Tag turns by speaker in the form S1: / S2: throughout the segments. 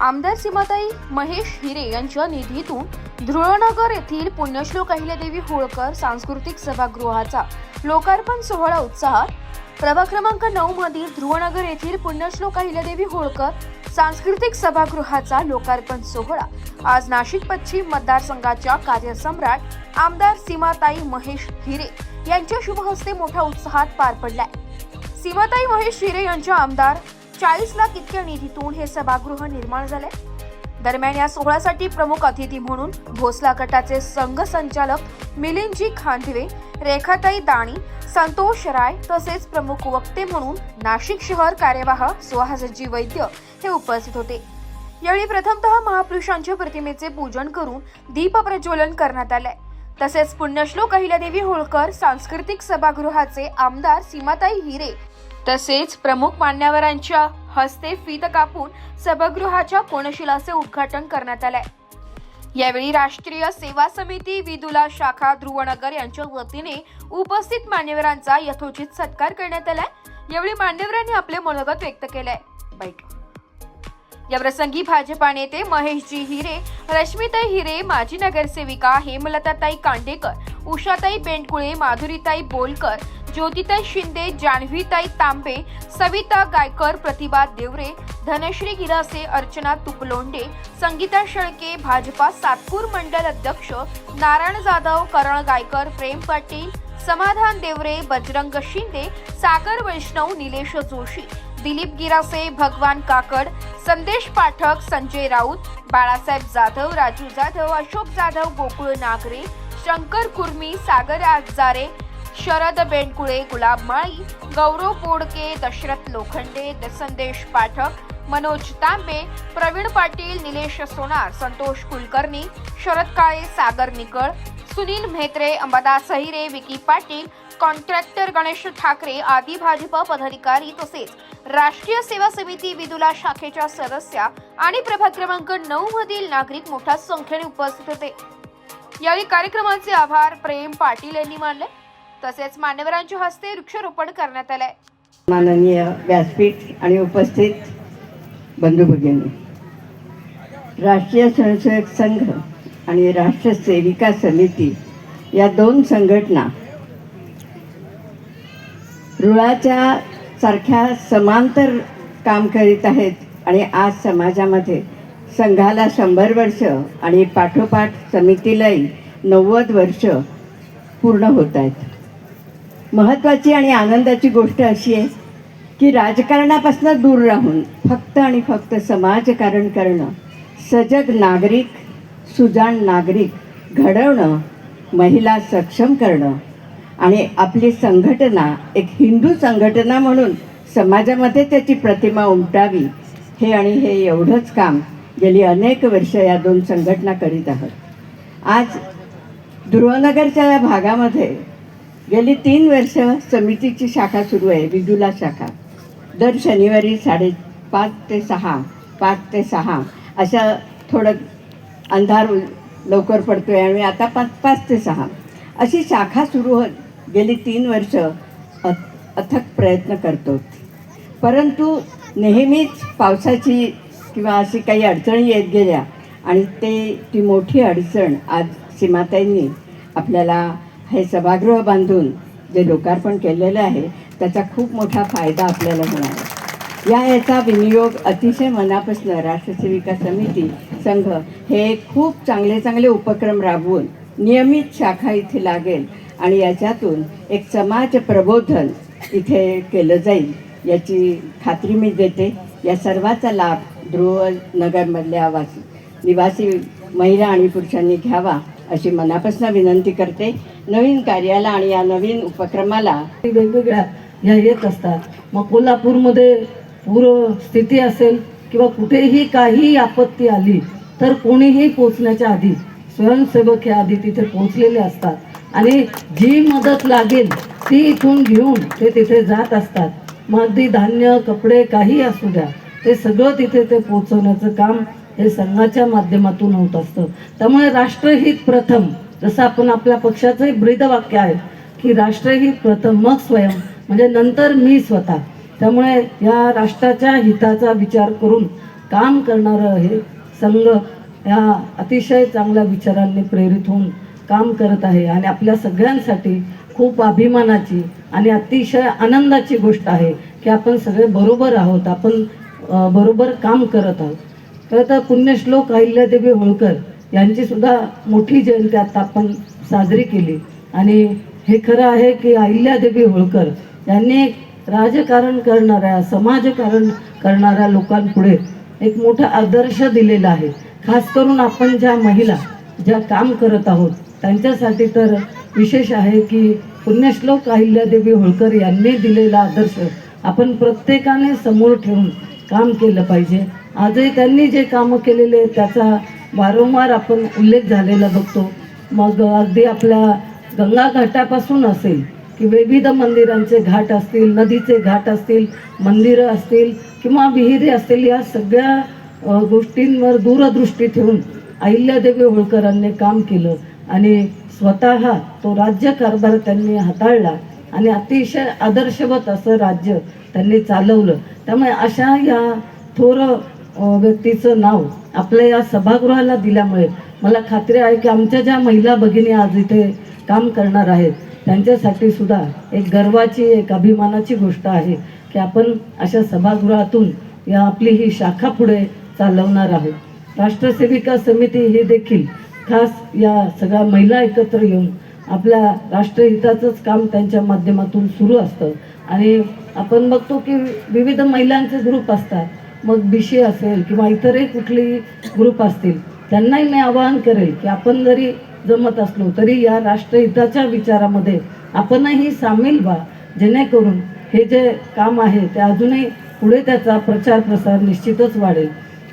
S1: आमदार सीमाताई महेश हिरे यांच्या निधीतून ध्रुवनगर येथील पुण्यश्लोक अहिल्यादेवी होळकर सांस्कृतिक सभागृहाचा लोकार्पण सोहळा उत्साहात. प्रभाग क्रमांक नऊ मधील ध्रुवनगर येथील पुण्यश्लोक अहिल्यादेवी होळकर सांस्कृतिक सभागृहाचा लोकार्पण सोहळा. आज नाशिक पश्चिम मतदारसंघाच्या कार्यसम्राट आमदार सीमाताई महेश हिरे यांच्या शुभहस्ते मोठ्या उत्साहात पार पडलाय. सीमाताई महेश हिरे यांच्या आमदार चाळीस लाख इतक्या निधीतून हे सभागृह निर्माण झाले दरम्यान या सोहळ्यासाठी प्रमुख अतिथी म्हणून भोसला गटाचे संघ संचालक मिलिंदजी खांदवे रेखाताई दाणी संतोष राय तसेच प्रमुख वक्ते म्हणून नाशिक शहर कार्यवाह सुहासजी वैद्य हे उपस्थित होते. यावेळी प्रथमतः महापुरुषांच्या प्रतिमेचे पूजन करून दीप प्रज्वलन करण्यात आले तसेच पुण्यश्लोक अहिल्यादेवी होळकर सांस्कृतिक सभागृहाचे आमदार सीमाताई हिरे तसेच प्रमुख मान्यवरांच्या हस्ते फीत कापून सभागृहाच्या कोनशिलाचे उद्घाटन करण्यात आले यावेळी राष्ट्रीय सेवा समिती विदुला शाखा ध्रुवनगर यांच्या वतीने उपस्थित मान्यवरांचा यथोचित सत्कार करण्यात आलाय. यावेळी मान्यवरांनी आपले मनोगत व्यक्त केले बाईट या प्रसंगी भाजपा नेते महेशजी हिरे रश्मिताई हिरे माजी नगरसेविका हेमलताताई कांडेकर उषाताई बेंडकुळे माधुरीताई बोलकर ज्योतिताई शिंदे जान्हवीताई तांबे सविता गायकर प्रतिभा देवरे धनश्री गिरासे अर्चना तुपलोंडे संगीता शेळके भाजपा सातपूर मंडल अध्यक्ष नारायण जाधव करण गायकर प्रेम पाटील समाधान देवरे बजरंग शिंदे सागर वैष्णव निलेश जोशी दिलीप गिरासे भगवान काकड संदेश पाठक संजय राऊत बाळासाहेब जाधव राजू जाधव अशोक जाधव गोकुळ नागरे शंकर कुर्मी सागर आजारे शरद बेंडकुळे गुलाब माळी गौरव बोडके दशरथ लोखंडे संदेश पाठक मनोज तांबे प्रवीण पाटील निलेश सोनार संतोष कुलकर्णी शरद काळे सागर निकळ सुनील म्हेत्रे अंबादास सहिरे विकी पाटील कॉन्ट्रॅक्टर गणेश ठाकरे आदी भाजप पदाधिकारी तसेच राष्ट्रीय सेवा समिती विदुला शाखेच्या सदस्या आणि प्रभाग क्रमांक नऊ मधील नागरिक मोठ्या संख्येने उपस्थित होते. यावेळी कार्यक्रमाचे आभार प्रेम पाटील यांनी मानले. तसेच मान्यवरांच्या हस्ते वृक्षारोपण करण्यात आले
S2: माननीय व्यासपीठ आणि उपस्थित बंधू भगिनी राष्ट्रीय स्वयंसेवक संघ आणि राष्ट्र सेविका समिती या दोन संघटना रुळाच्या सारख्या समांतर काम करीत आहेत आणि आज समाजामध्ये संघाला शंभर वर्ष आणि पाठोपाठ समितीलाही नव्वद वर्ष पूर्ण होत आहेत. महत्त्वाची आणि आनंदाची गोष्ट अशी आहे की राजकारणापासून दूर राहून फक्त आणि फक्त समाजकारण करणं सजग नागरिक सुजाण नागरिक घडवणं महिला सक्षम करणं आणि आपली संघटना एक हिंदू संघटना म्हणून समाजामध्ये त्याची प्रतिमा उमटावी हे आणि हे एवढंच काम गेली अनेक वर्ष या दोन संघटना करीत आहोत. आज ध्रुवनगरच्या या भागामध्ये गेली तीन वर्ष समितीची शाखा सुरू आहे विदुला शाखा. दर शनिवारी साडे पाच ते सहा पाच ते सहा अशा थोडं अंधार लवकर पडतो आहे आणि आता पाच पाच ते सहा. अशी शाखा सुरू होत गेली तीन वर्ष अथक प्रयत्न करतो परंतु नेहमीच पावसाची किंवा अशी काही अडचणी येत गेल्या आणि ते ती मोठी अडचण आज सीमाताईंनी आपल्याला हे सभागृह बांधून जे लोकार्पण केलेलं आहे त्याचा खूप मोठा फायदा आपल्याला होणार आहे. या याचा विनियोग अतिशय मनापासून राष्ट्रसेविका समिती संघ हे खूप चांगले चांगले उपक्रम राबवून नियमित शाखा इथे लागेल आणि याच्यातून एक समाज प्रबोधन इथे केलं जाईल याची खात्री मी देते. या सर्वाचा लाभ ध्रुवनगरमधल्या वासी निवासी महिला आणि पुरुषांनी घ्यावा अशी मनापासून विनंती करते. नवीन कार्याला आणि या नवीन उपक्रमाला
S3: वेगवेगळ्या ह्या येत असतात. मग कोल्हापूरमध्ये पूर स्थिती असेल किंवा कुठेही काही आपत्ती आली तर कोणीही पोचण्याच्या आधी स्वयंसेवक हे आधी तिथे पोचलेले असतात. आणि जी मदत लागेल ती इथून घेऊन ते तिथे जात असतात. मग अगदी धान्य कपडे काही असू द्या. ते सगळं तिथे ते पोचवण्याचं काम हे संघाच्या माध्यमातून होत असतं. त्यामुळे राष्ट्रहित प्रथम जसं आपण आपल्या पक्षाचंही ब्रीदवाक्य आहे की राष्ट्रहित प्रथम मग स्वयं म्हणजे नंतर मी स्वतः. त्यामुळे या राष्ट्राच्या हिताचा विचार करून काम करणारं हे संघ या अतिशय चांगल्या विचारांनी प्रेरित होऊन काम करत आहे आणि आपल्या सगळ्यांसाठी खूप अभिमानाची आणि अतिशय आनंदाची गोष्ट आहे की आपण सगळे बरोबर आहोत. आपण बरोबर काम करत आहोत. खरं तर पुण्यश्लोक अहिल्यादेवी होळकर यांची सुद्धा मोठी जयंती आता आपण साजरी केली. आणि हे खरं आहे की अहिल्यादेवी होळकर यांनी राजकारण करणाऱ्या समाजकारण करणाऱ्या लोकांपुढे एक मोठा आदर्श दिलेला आहे. खास करून आपण ज्या महिला ज्या काम करत आहोत त्यांच्यासाठी तर विशेष आहे की पुण्यश्लोक अहिल्यादेवी होळकर यांनी दिलेला आदर्श आपण प्रत्येकाने समोर ठेवून काम केलं पाहिजे. आजही त्यांनी जे कामं केलेले आहेत त्याचा वारंवार आपण उल्लेख झालेला बघतो. मग अगदी आपल्या गंगा घाटापासून असेल की विविध मंदिरांचे घाट असतील नदीचे घाट असतील मंदिरं असतील किंवा विहिरी असतील या सगळ्या गोष्टींवर दूरदृष्टी ठेवून अहिल्यादेवी होळकरांनी काम केलं आणि स्वतः तो राज्यकारभार त्यांनी हाताळला. आणि अतिशय आदर्शवत असं राज्य त्यांनी चालवलं. त्यामुळे अशा या थोर व्यक्तीचं नाव आपल्या या सभागृहाला दिल्यामुळे मला खात्री आहे की आमच्या ज्या महिला भगिनी आज इथे काम करणार आहेत त्यांच्यासाठी सुद्धा एक गर्वाची एक अभिमानाची गोष्ट आहे की आपण अशा सभागृहातून या आपली ही शाखा पुढे चालवणार आहोत. राष्ट्रसेविका समिती ही देखील खास या सगळ्या महिला एकत्र येऊन आपल्या राष्ट्रहिताचंच काम त्यांच्या माध्यमातून सुरू असतं. आणि आपण बघतो की विविध महिलांचे ग्रुप असतात. मग बी सी असेल किंवा इतरही कुठलेही ग्रुप असतील त्यांनाही मी आवाहन करेल की आपण जरी जमत असलो तरी या राष्ट्रहिताच्या विचारामध्ये आपणही सामील व्हा. जेणेकरून हे जे काम आहे ते अजूनही पुढे त्याचा प्रचार प्रसार निश्चितच वाढेल.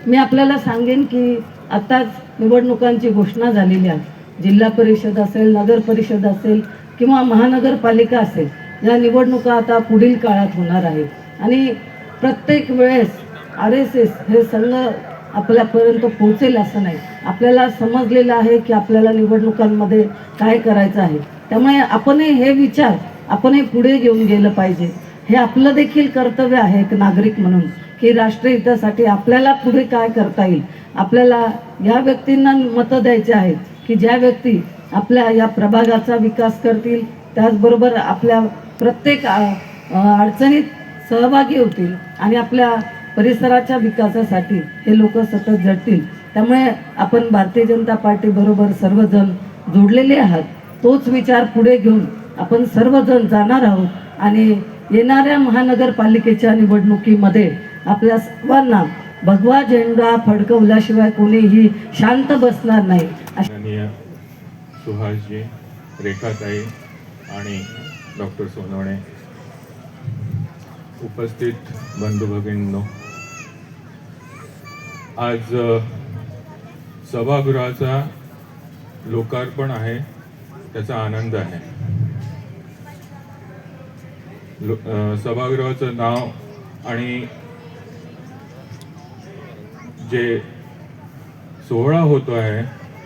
S3: मी आपल्याला सांगेन की आत्ताच निवडणुकांची घोषणा झालेली आहे. जिल्हा परिषद असेल नगर परिषद असेल किंवा महानगरपालिका असेल या निवडणुका आता पुढील काळात होणार आहेत. आणि प्रत्येक वेळेस आर एस एस हे संघ आपल्यापर्यंत पोहोचेल असं नाही. आपल्याला समजलेलं आहे की आपल्याला निवडणुकांमध्ये काय करायचं आहे. त्यामुळे आपणही हे विचार आपणही पुढे घेऊन गेलं पाहिजे. हे आपलं देखील कर्तव्य आहे एक नागरिक म्हणून की राष्ट्रहितासाठी आपल्याला पुढे काय करता येईल. आपल्याला या व्यक्तींना मतं द्यायचे आहेत. की ज्या व्यक्ती आपल्या या प्रभागाचा विकास करतील त्याचबरोबर आपल्या प्रत्येक अडचणीत सहभागी होतील आणि आपल्या परिसराच्या विकासासाठी हे लोक सतत झटतील त्यामुळे आपण भारतीय जनता पार्टीबरोबर सर्वजण जोडलेले आहात. तोच विचार पुढे घेऊन आपण सर्वजण जाणार आहोत आणि येणाऱ्या महानगरपालिकेच्या निवडणुकीमध्ये आपल्या सर्वांना भगवा झेंडा फडकवल्याशिवाय कोणीही शांत बसणार नाही.
S4: सुहासजी रेखाताई आणि डॉक्टर सोनवणे उपस्थित बंधू भगिनींनो आज सभागृहाचा लोकार्पण आहे त्याचा आनंद आहे. लो सभागृहाचं नाव आणि जे सोहळा होतो आहे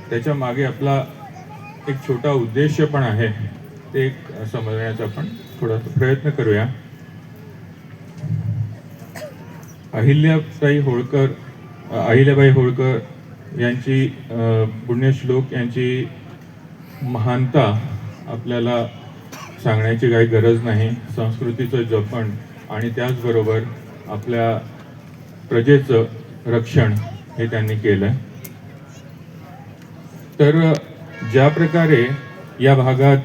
S4: त्याच्यामागे आपला एक छोटा उद्देश पण आहे ते एक समजण्याचा आपण थोडा प्रयत्न करूया. अहिल्याबाई होळकर अहिल्याबाई होळकर यांची पुण्यश्लोक यांची महानता आपल्याला सांगण्याची काही गरज नाही. संस्कृतीचं जपण आणि त्याचबरोबर आपल्या प्रजेचं रक्षण हे त्यांनी केलं तर ज्या प्रकारे या भागात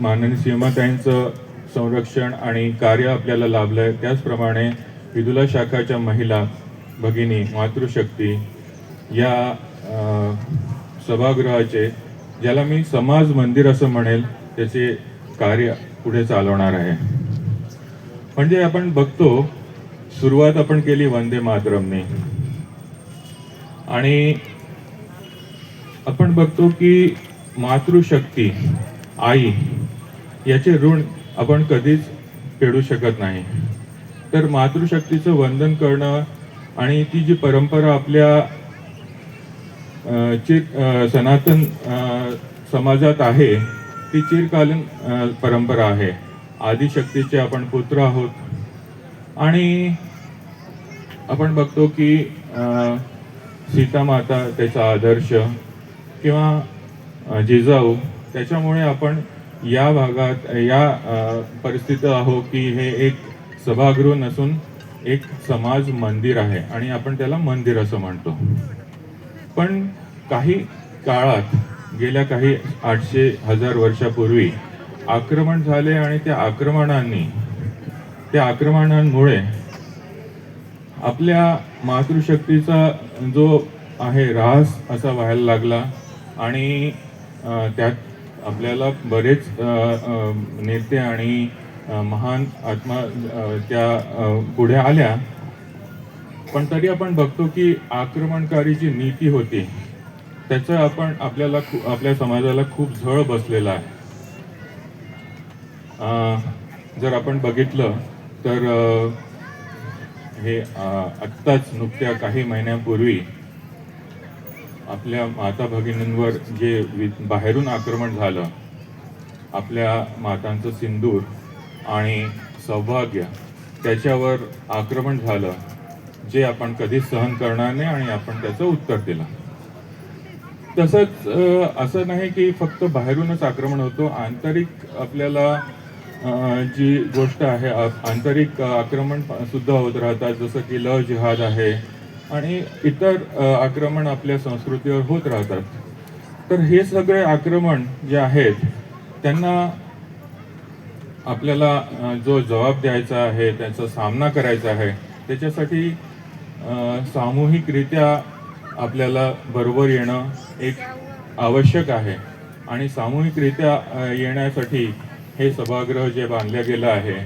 S4: माननीय सीमाताईंचं संरक्षण आणि कार्य आपल्याला लाभलंय त्याचप्रमाणे विदुला शाखाच्या महिला भगिनी मातृशक्ती या सभागृहाचे ज्याला मी समाज मंदिर असं म्हणेल त्याचे कार्य पुढे चालवणार आहे. म्हणजे आपण बघतो सुरुवात आपण केली वंदे मातरमने. आणि आपण बघतो की मातृशक्ती आई याचे ऋण आपण कधीच फेडू शकत नाही. तर मातृशक्तीचं वंदन करणं आणि ती जी परंपरा आपल्या चिर सनातन समाजात आहे ती चिरकालीन परंपरा आहे. आदिशक्तीचे आपण पुत्र आहोत. आणि आपण बघतो की सीतामाता त्याचा आदर्श किंवा जिजाऊ त्याच्यामुळे आपण या भागात या परिस्थितीत आहो की हे एक सभागृह नसून एक समाज मंदिर आहे आणि आपण त्याला मंदिर असं म्हणतो. पण काही काळात गेल्या काही आठशे हजार वर्षापूर्वी आक्रमण झाले आणि त्या आक्रमणांनी त्या आक्रमणांमुळे आपल्या मातृशक्तीचा जो आहे ऱ्हास असा व्हायला लागला आणि त्यात आपल्याला बरेच नेते आणि महान आत्मा त्या पुढे आल्या. पण तरी आपण बघतो की आक्रमणकारी जी नीती होती त्याचं आपण आपल्याला खू- आपल्या समाजाला खूप झळ बसलेला आहे. जर आपण बघितलं तर हे आत्ताच नुकत्या काही महिन्यापूर्वी आपल्या माता भगिनींवर जे वि- बाहेरून आक्रमण झालं आपल्या मातांचं सिंदूर आणि सौभाग्य त्याच्यावर आक्रमण झालं जे आपण कधीच सहन करणार नाही आणि आपण त्याचं उत्तर दिलं. तसंच असं नाही की फक्त बाहेरूनच आक्रमण होतो आंतरिक आपल्याला जी गोष्ट आहे आंतरिक आक्रमण सुद्धा होत राहतात जसं की लव जिहाद आहे आणि इतर आक्रमण आपल्या संस्कृतीवर होत राहतात. तर हे सगळे आक्रमण जे आहेत त्यांना आपल्याला जो जबाब द्यायचा आहे त्याचा सामना करायचा आहे त्याच्यासाठी सामूहिकरित्या आपल्याला बरोबर येणं एक आवश्यक आहे. आणि सामूहिकरित्या येण्यासाठी हे सभागृह जे बांधलं गेलं आहे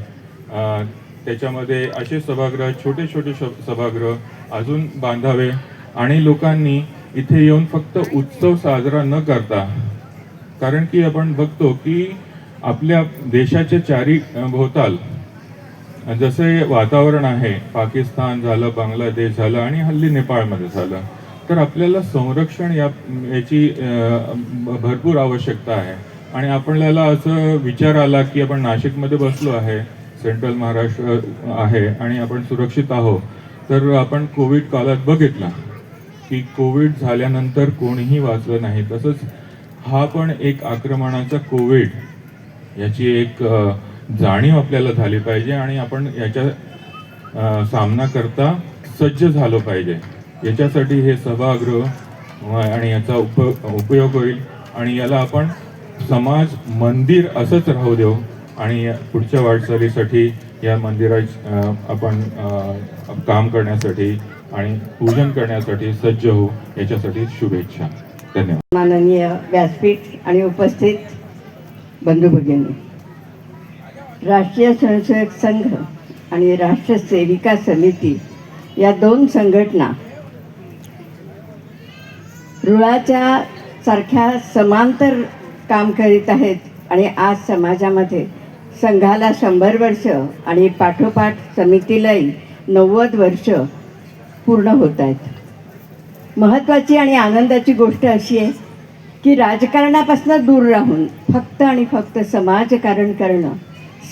S4: त्याच्यामध्ये असे सभागृह छोटे छोटे सभागृह अजून बांधावे आणि लोकांनी इथे येऊन फक्त उत्सव साजरा न करता कारण की आपण बघतो की आपल्या देशाच्या चारी भोवताल जसे वातावरण आहे पाकिस्तान झालं बांगलादेश झालं आणि हल्ली नेपाळमध्ये झालं तर आपल्याला संरक्षण या याची भरपूर आवश्यकता आहे. आणि आपल्याला असं विचार आला की आपण नाशिकमध्ये बसलो आहे सेंट्रल महाराष्ट्र आहे आणि आपण सुरक्षित आहोत तर आपण कोविड काळात बघितला की कोविड झाल्यानंतर कोणीही वाचलं नाही. तसंच हा पण एक आक्रमणाचा कोविड याची एक जाणीव आपल्याला झाली पाहिजे आणि आपण याच्या सामना करता सज्ज झालो पाहिजे. याच्यासाठी हे सभागृह आणि याचा उप उपयोग होईल आणि याला आपण समाज मंदिर असंच राहू देऊ आणि पुढच्या वाटचालीसाठी या मंदिरात आपण काम करण्यासाठी आणि पूजन करण्यासाठी सज्ज होऊ याच्यासाठी शुभेच्छा. धन्यवाद.
S2: माननीय व्यासपीठ आणि उपस्थित बंधू भगिनी राष्ट्रीय स्वयंसेवक संघ आणि राष्ट्र सेविका समिती या दोन संघटना रुळाच्या सारख्या समांतर काम करीत आहेत आणि आज समाजामध्ये संघाला शंभर वर्ष आणि पाठोपाठ समितीलाही नव्वद वर्ष पूर्ण होत आहेत. महत्त्वाची आणि आनंदाची गोष्ट अशी आहे की राजकारणापासून दूर राहून फक्त आणि फक्त समाजकारण करणं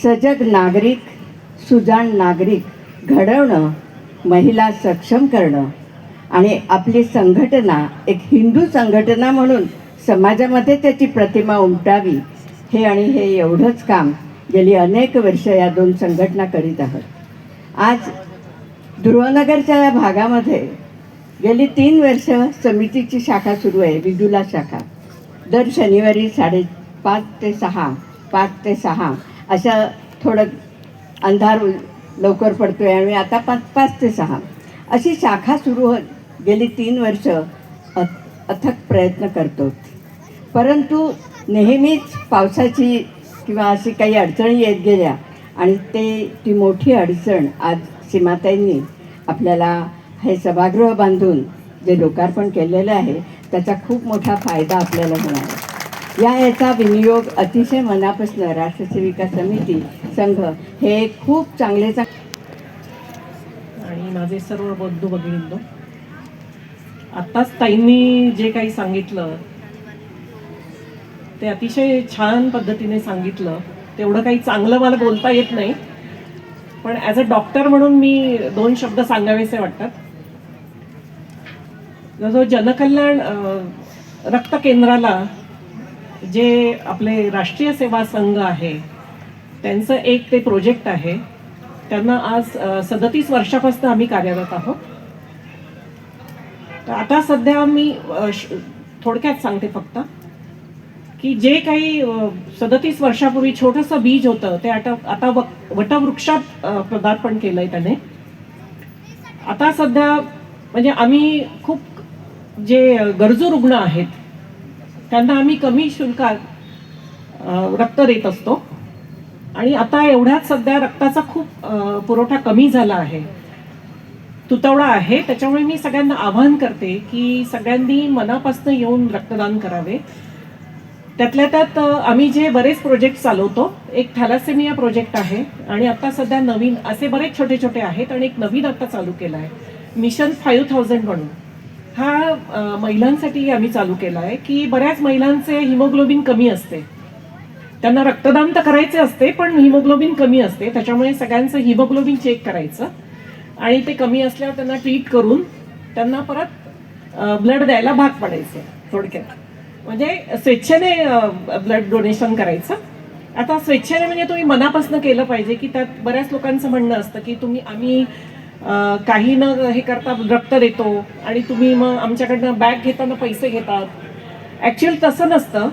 S2: सजग नागरिक सुजाण नागरिक घडवणं महिला सक्षम करणं आणि आपली संघटना एक हिंदू संघटना म्हणून समाजामध्ये त्याची प्रतिमा उमटावी हे आणि हे एवढंच काम गेली अनेक वर्ष या दोन संघटना करीत आहोत. आज ध्रुवनगरच्या या भागामध्ये गेली तीन वर्ष समितीची शाखा सुरू आहे विदुला शाखा. दर शनिवारी साडे पाच ते सहा पाच ते सहा अशा थोडं अंधार लवकर पडतो आहे आणि आता पाच पाच ते सहा अशी शाखा सुरू होत गेली तीन वर्ष अथक प्रयत्न करतो परंतु नेहमीच पावसाची किंवा अशी काही अडचणी येत गेल्या आणि ते ती मोठी अडचण आज सीमाताईंनी आपल्याला हे सभागृह बांधून जे लोकार्पण केलेलं आहे त्याचा खूप मोठा फायदा आपल्याला होणार आहे. या याचा विनियोग अतिशय मनापासून राष्ट्रसेविका समिती संघ हे खूप चांगले चांग
S5: आणि माझे सर्व बंधू भगिनींनो आत्ताच ताईंनी जे काही सांगितलं ते अतिशय छान पद्धतीने सांगितलं. तेवढं काही चांगलं मला बोलता येत नाही. पण ॲज अ डॉक्टर म्हणून मी दोन शब्द सांगावेसे वाटतात. जो जनकल्याण रक्त केंद्राला जे आपले राष्ट्रीय सेवा संघ आहे त्यांचं एक ते प्रोजेक्ट आहे. त्यांना आज सदतीस वर्षापासून आम्ही कार्यरत आहोत. तर आता सध्या मी थोडक्यात सांगते फक्त. की जे काही सदतीस वर्षापूर्वी छोटंसं बीज होतं ते आता आता वटवृक्षात पदार्पण केलंय त्याने. आता सध्या म्हणजे आम्ही खूप जे गरजू रुग्ण आहेत त्यांना आम्ही कमी शुल्कात रक्त देत असतो. आणि आता एवढ्यात सध्या रक्ताचा खूप पुरवठा कमी झाला आहे. तुतवडा आहे. त्याच्यामुळे मी सगळ्यांना आवाहन करते की सगळ्यांनी मनापासून येऊन रक्तदान करावे. त्यातल्या त्यात आम्ही जे बरेच प्रोजेक्ट चालवतो एक थॅलासेमिया प्रोजेक्ट आहे आणि आता सध्या नवीन असे बरेच छोटे छोटे आहेत आणि एक नवीन आता चालू केला आहे. मिशन फाईव्ह थाउजंड म्हणून. हा महिलांसाठी आम्ही चालू केला आहे की बऱ्याच महिलांचे हिमोग्लोबिन कमी असते. त्यांना रक्तदान तर करायचे असते पण हिमोग्लोबिन कमी असते. त्याच्यामुळे सगळ्यांचं हिमोग्लोबिन चेक करायचं. आणि ते कमी असल्यावर त्यांना ट्रीट करून त्यांना परत ब्लड द्यायला भाग पडायचं थोडक्यात. म्हणजे स्वेच्छेने ब्लड डोनेशन करायचं. आता स्वेच्छेने म्हणजे तुम्ही मनापासून केलं पाहिजे की त्यात बऱ्याच लोकांचं म्हणणं असतं की तुम्ही आम्ही काही न हे करता रक्त देतो आणि तुम्ही मग आमच्याकडनं बॅग घेताना पैसे घेतात. ॲक्च्युअल तसं नसतं.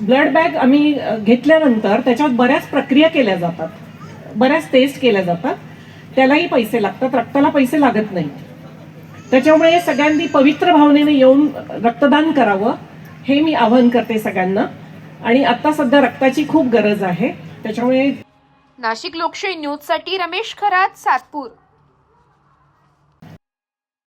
S5: ब्लड बॅग आम्ही घेतल्यानंतर त्याच्यात बऱ्याच प्रक्रिया केल्या जातात. बऱ्याच टेस्ट केल्या जातात. त्यालाही पैसे लागतात. रक्ताला पैसे लागत नाही त्याच्यामुळे सगळ्यांनी पवित्र भावनेने येऊन रक्तदान करावं. हे मी आवाहन करते सगळ्यांना. आणि आता सध्या रक्ताची खूप गरज आहे. त्याच्यामुळे
S1: नाशिक लोकशाही न्यूजसाठी रमेश खरात सातपूर.